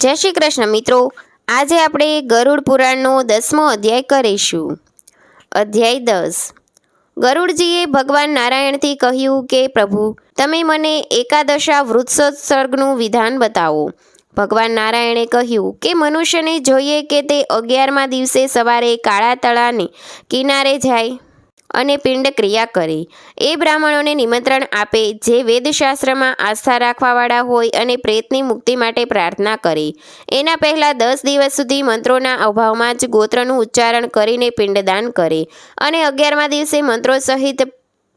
જય શ્રી કૃષ્ણ મિત્રો. આજે આપણે ગરુડ પુરાણનો દસમો અધ્યાય કરીશું. અધ્યાય દસ. ગરુડજીએ ભગવાન નારાયણથી કહ્યું કે, પ્રભુ, તમે મને એકાદશા વૃત્સોત્સર્ગનું વિધાન બતાવો. ભગવાન નારાયણે કહ્યું કે, મનુષ્યને જોઈએ કે તે અગિયારમા દિવસે સવારે કાળા તળાને કિનારે જાય. અને પિંડ ક્રિયા કરે. એ બ્રાહ્મણોને નિમંત્રણ આપે જે વેદશાસ્ત્રમાં આસ્થા રાખવાવાળા હોય અને પ્રેતની મુક્તિ માટે પ્રાર્થના કરે. એના પહેલાં દસ દિવસ સુધી મંત્રોના અભાવમાં જ ગોત્રનું ઉચ્ચારણ કરીને પિંડદાન કરે અને અગિયારમા દિવસે મંત્રો સહિત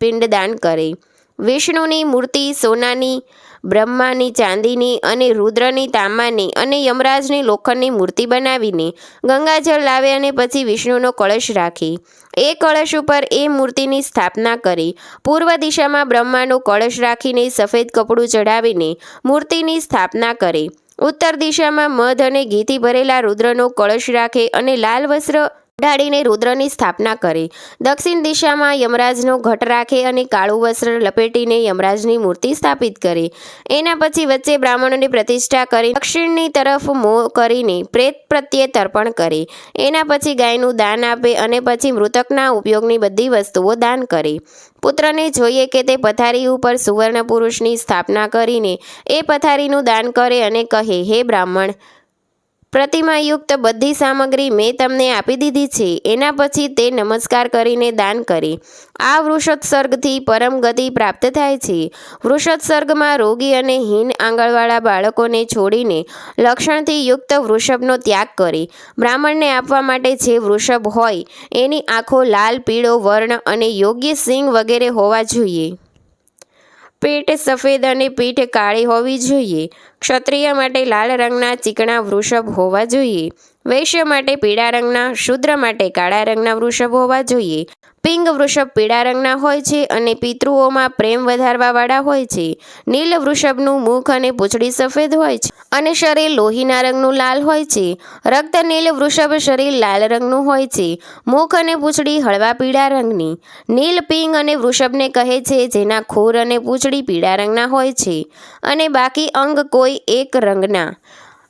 પિંડદાન કરે. વિષ્ણુની મૂર્તિ, સોનાની, બ્રહ્માની ચાંદીની અને રુદ્રની તાંબાની અને યમરાજની લોખંડની મૂર્તિ બનાવીને ગંગાજળ લાવે અને પછી વિષ્ણુનો કળશ રાખી. એ કળશ ઉપર એ મૂર્તિની સ્થાપના કરી. પૂર્વ દિશામાં બ્રહ્માનો કળશ રાખીને સફેદ કપડું ચઢાવીને મૂર્તિની સ્થાપના કરે. ઉત્તર દિશામાં મધ અને ઘીથી ભરેલા રુદ્રનો કળશ રાખે અને લાલ વસ્ત્ર ઢાળીને રુદ્રની સ્થાપના કરે. દક્ષિણ દિશામાં યમરાજનો ઘટ રાખે અને કાળું વસ્ત્ર લપેટીને યમરાજની મૂર્તિ સ્થાપિત કરે. એના પછી વચ્ચે બ્રાહ્મણોની પ્રતિષ્ઠા કરી, દક્ષિણની તરફ મોં કરીને પ્રેત પ્રત્યે તર્પણ કરે. એના પછી ગાયનું દાન આપે અને પછી મૃતકના ઉપયોગની બધી વસ્તુઓ દાન કરે. પુત્રને જોઈએ કે તે પથારી ઉપર સુવર્ણ પુરુષની સ્થાપના કરીને એ પથારીનું દાન કરે અને કહે, હે બ્રાહ્મણ પ્રતિમાયુક્ત બધી સામગ્રી મેં તમને આપી દીધી છે. એના પછી તે નમસ્કાર કરીને દાન કરે. આ વૃષોત્સર્ગથી પરમ ગતિ પ્રાપ્ત થાય છે. વૃષોત્સર્ગમાં રોગી અને હીન આંગળવાળા બાળકોને છોડીને લક્ષણથી યુક્ત વૃષભનો ત્યાગ કરે. બ્રાહ્મણને આપવા માટે જે વૃષભ હોય, એની આંખો લાલ, પીળો, વર્ણ અને યોગ્ય સિંગ વગેરે હોવા જોઈએ. પેટ સફેદ અને પીઠ કાળી હોવી જોઈએ. ક્ષત્રિય માટે લાલ રંગના ચીકણા વૃષભ હોવા જોઈએ. વૈશ્ય માટે પીળા રંગના, શુદ્ર માટે કાળા રંગના વૃષભ હોવા જોઈએ. પિંગ વૃષભ પીળા રંગના હોય છે અને પિતૃઓમાં પ્રેમ વધારવાવાળા હોય છે. નીલ વૃષભનું મુખ અને પૂંછડી સફેદ હોય છે અને શરીર લોહીના રંગનું લાલ હોય છે. રક્ત નીલ વૃષભ શરીર લાલ રંગનું હોય છે. મુખ અને પૂંછડી હળવા પીળા રંગની. નીલ પિંગ અને વૃષભને કહે છે જેના ખોર અને પૂંછડી પીળા રંગના હોય છે અને બાકી અંગ કોઈ એક રંગના.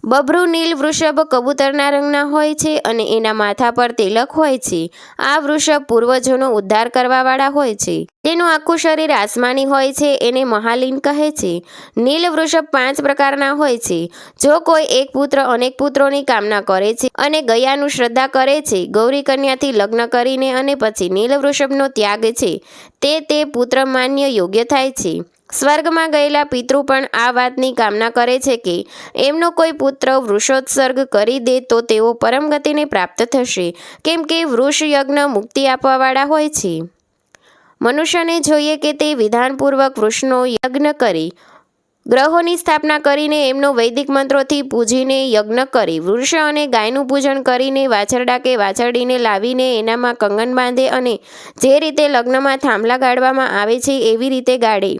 બભરું નીલ વૃષભ કબૂતરના રંગના હોય છે અને એના માથા પર તિલક હોય છે. આ વૃષભ પૂર્વજોનો ઉદ્ધાર કરવાવાળા હોય છે. તેનું આખું શરીર આસમાની હોય છે એને મહાલીન કહે છે. નીલ વૃષભ પાંચ પ્રકારના હોય છે. જો કોઈ એક પુત્ર અનેક પુત્રોની કામના કરે છે અને ગયાનું શ્રદ્ધા કરે છે, ગૌરી કન્યાથી લગ્ન કરીને અને પછી નીલ વૃષભનો ત્યાગ છે, તે તે પુત્ર માન્ય યોગ્ય થાય છે. સ્વર્ગમાં ગયેલા પિતૃ પણ આ વાતની કામના કરે છે કે એમનો કોઈ પુત્ર વૃષોત્સર્ગ કરી દે તો તેઓ પરમગતિને પ્રાપ્ત થશે, કેમ કે વૃષ યજ્ઞ મુક્તિ આપવાવાળા હોય છે. મનુષ્યને જોઈએ કે તે વિધાનપૂર્વક વૃષનો યજ્ઞ કરી, ગ્રહોની સ્થાપના કરીને એમનો વૈદિક મંત્રોથી પૂજીને યજ્ઞ કરી વૃક્ષ અને ગાયનું પૂજન કરીને વાછરડા કે વાછરડીને લાવીને એનામાં કંગન બાંધે અને જે રીતે લગ્નમાં થાંભલા ગાળવામાં આવે છે એવી રીતે ગાળે.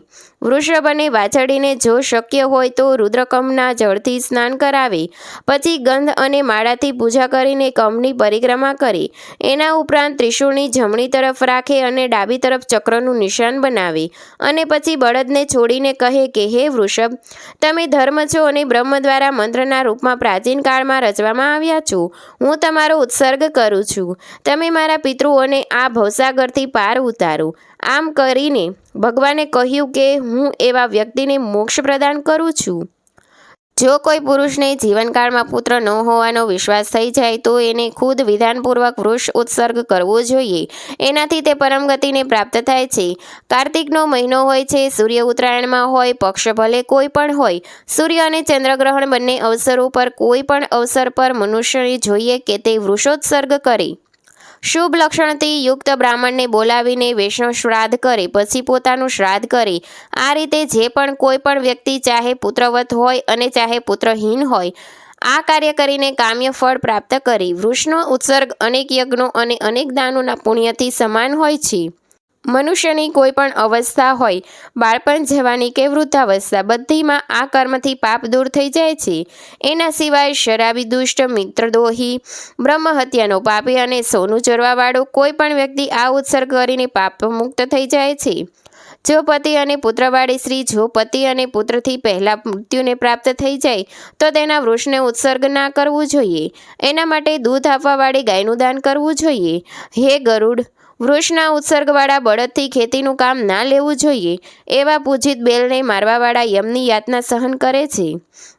વૃષભ અને વાછડીને જો શક્ય હોય તો રુદ્રકમના જળથી સ્નાન કરાવે, પછી ગંધ અને માળાથી પૂજા કરીને કમની પરિક્રમા કરે. એના ઉપરાંત ત્રિશુળની જમણી તરફ રાખે અને ડાબી તરફ ચક્રનું નિશાન બનાવે અને પછી બળદને છોડીને કહે કે, હે વૃષભ, તમે ધર્મ છો અને બ્રહ્મ દ્વારા મંત્રના રૂપમાં પ્રાચીન કાળમાં રચવામાં આવ્યા છો. હું તમારો ઉત્સર્ગ કરું છું. તમે મારા પિતૃઓને આ ભવસાગરથી પાર ઉતારો. આમ કરીને ભગવાને કહ્યું કે હું એવા વ્યક્તિને મોક્ષ પ્રદાન કરું છું. જો કોઈ પુરુષને જીવનકાળમાં પુત્ર ન હોવાનો વિશ્વાસ થઈ જાય, તો એને ખુદ વિધાનપૂર્વક વૃક્ષ ઉત્સર્ગ કરવો જોઈએ. એનાથી તે પરમગતિને પ્રાપ્ત થાય છે. કાર્તિકનો મહિનો હોય છે, સૂર્ય ઉત્તરાયણમાં હોય, પક્ષ ભલે કોઈ પણ હોય, સૂર્ય અને ચંદ્રગ્રહણ બંને અવસરો પર કોઈ પણ અવસર પર મનુષ્યને જોઈએ કે તે વૃષોત્સર્ગ કરે. શુભ લક્ષણથી યુક્ત બ્રાહ્મણને બોલાવીને વૈષ્ણવ શ્રાદ્ધ કરે, પછી પોતાનું શ્રાદ્ધ કરે. આ રીતે જે પણ કોઈ પણ વ્યક્તિ ચાહે પુત્રવત હોય અને ચાહે પુત્રહીન હોય, આ કાર્ય કરીને કામ્ય ફળ પ્રાપ્ત કરી. વૃષનો ઉત્સર્ગ અનેક યજ્ઞો અને અનેક દાનોના પુણ્યથી સમાન હોય છે. મનુષ્યની કોઈ પણ અવસ્થા હોય, બાળપણ જવાની કે વૃદ્ધાવસ્થા, બધીમાં આ કર્મથી પાપ દૂર થઈ જાય છે. એના સિવાય શરાબી, દુષ્ટ, મિત્રદ્રોહી બ્રહ્મહત્યાનો પાપી અને સોનું ચરવાવાળો કોઈ પણ વ્યક્તિ આ ઉત્સર્ગ કરીને પાપ મુક્ત થઈ જાય છે. જો પતિ અને પુત્રવાળી સ્ત્રી, જો પતિ અને પુત્રથી પહેલાં મૃત્યુને પ્રાપ્ત થઈ જાય, તો તેના વૃક્ષને ઉત્સર્ગ ના કરવું જોઈએ. એના માટે દૂધ આપવાવાળી ગાયનું દાન કરવું જોઈએ. હે ગરુડ વૃક્ષના ઉત્સર્ગવાળા બળદથી ખેતીનું કામ ના લેવું જોઈએ, એવા પૂજિત બેલને મારવાવાળા યમની યાતના સહન કરે છે.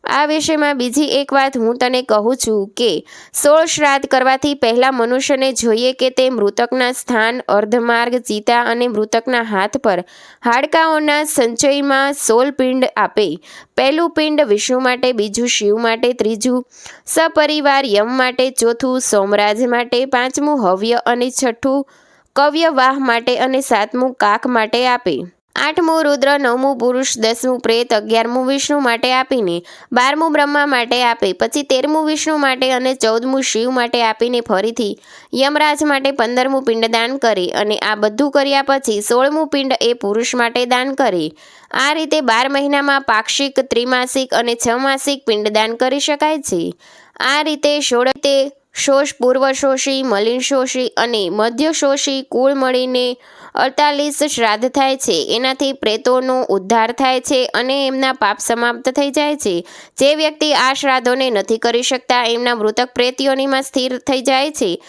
આ વિષયમાં બીજી એક વાત હું તને કહું છું કે, સોળ શ્રાદ્ધ કરવાથી પહેલાં મનુષ્યને જોઈએ કે તે મૃતકના સ્થાન, અર્ધમાર્ગ, ચિતા અને મૃતકના હાથ પર હાડકાઓના સંચયમાં સોલ પિંડ આપે. પહેલું પિંડ વિષ્ણુ માટે, બીજું શિવ માટે, ત્રીજું સપરિવાર યમ માટે, ચોથું સોમરાજ માટે, પાંચમું હવ્ય અને છઠ્ઠું કવ્યવાહ માટે અને સાતમું કાક માટે આપે. આઠમું રુદ્ર, નવમું પુરુષ, દસમું પ્રેત, અગિયારમું વિષ્ણુ માટે આપીને, બારમું બ્રહ્મા માટે આપે, પછી તેરમું વિષ્ણુ માટે અને ચૌદમું શિવ માટે આપીને ફરીથી યમરાજ માટે પંદરમું પિંડ દાન કરે અને આ બધું કર્યા પછી સોળમું પિંડ એ પુરુષ માટે દાન કરે. આ રીતે બાર મહિનામાં પાક્ષિક, ત્રિમાસિક અને છ માસિક પિંડદાન કરી શકાય છે. આ રીતે સોળ તે શોષ પૂર્વશોષી મલિન શોષી અને મધ્ય શોષી કુળ મળીને અડતાલીસ શ્રાદ્ધ થાય છે. એનાથી પ્રેતોનો ઉદ્ધાર થાય છે અને એમના પાપ સમાપ્ત થઈ જાય છે. જે વ્યક્તિ આ શ્રાદ્ધોને નથી કરી શકતા, એમના મૃતક પ્રેતીઓનીમાં સ્થિર થઈ જાય છે.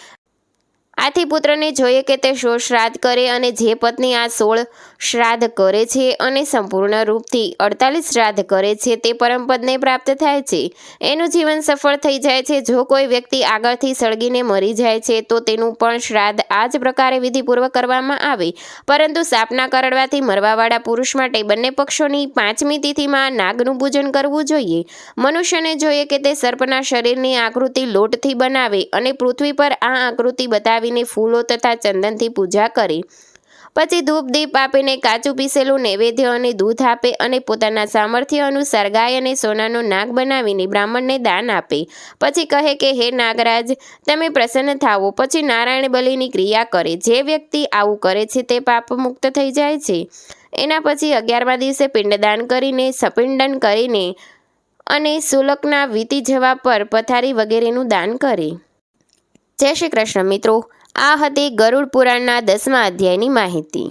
આથી પુત્રને જોઈએ કે તે સોળ શ્રાદ્ધ કરે અને જે પત્ની આ સોળ શ્રાદ્ધ કરે છે અને સંપૂર્ણ રૂપથી અડતાલીસ શ્રાદ્ધ કરે છે, તે પરમપદને પ્રાપ્ત થાય છે. એનું જીવન સફળ થઈ જાય છે. જો કોઈ વ્યક્તિ આગળથી સળગીને મરી જાય છે, તો તેનું પણ શ્રાદ્ધ આ જ પ્રકારે વિધિપૂર્વક કરવામાં આવે. પરંતુ સાપના કરડવાથી મરવાવાળા પુરુષ માટે બંને પક્ષોની પાંચમી તિથિમાં નાગનું પૂજન કરવું જોઈએ. મનુષ્યને જોઈએ કે તે સર્પના શરીરની આકૃતિ લોટથી બનાવે અને પૃથ્વી પર આ આકૃતિ બતાવીને ફૂલો તથા ચંદનથી પૂજા કરે. પછી ધૂપ દીપ આપીને કાચું પીસેલું નૈવેદ્ય અને દૂધ આપે અને પોતાના સામર્થ્ય અનુસાર ગાય અને સોનાનો નાગ બનાવીને બ્રાહ્મણને દાન આપે. પછી કહે કે, હે નાગરાજ, તમે પ્રસન્ન થાવો. પછી નારાયણ બલિની ક્રિયા કરે. જે વ્યક્તિ આવું કરે છે તે પાપ મુક્ત થઈ જાય છે. એના પછી અગિયારમા દિવસે પિંડદાન કરીને, સપિંડન કરીને અને સુલકના વીતી જવા પર પથારી વગેરેનું દાન કરે. જય શ્રી કૃષ્ણ મિત્રો. આ હતી ગરુડ પુરાણના દસમા અધ્યાયની માહિતી.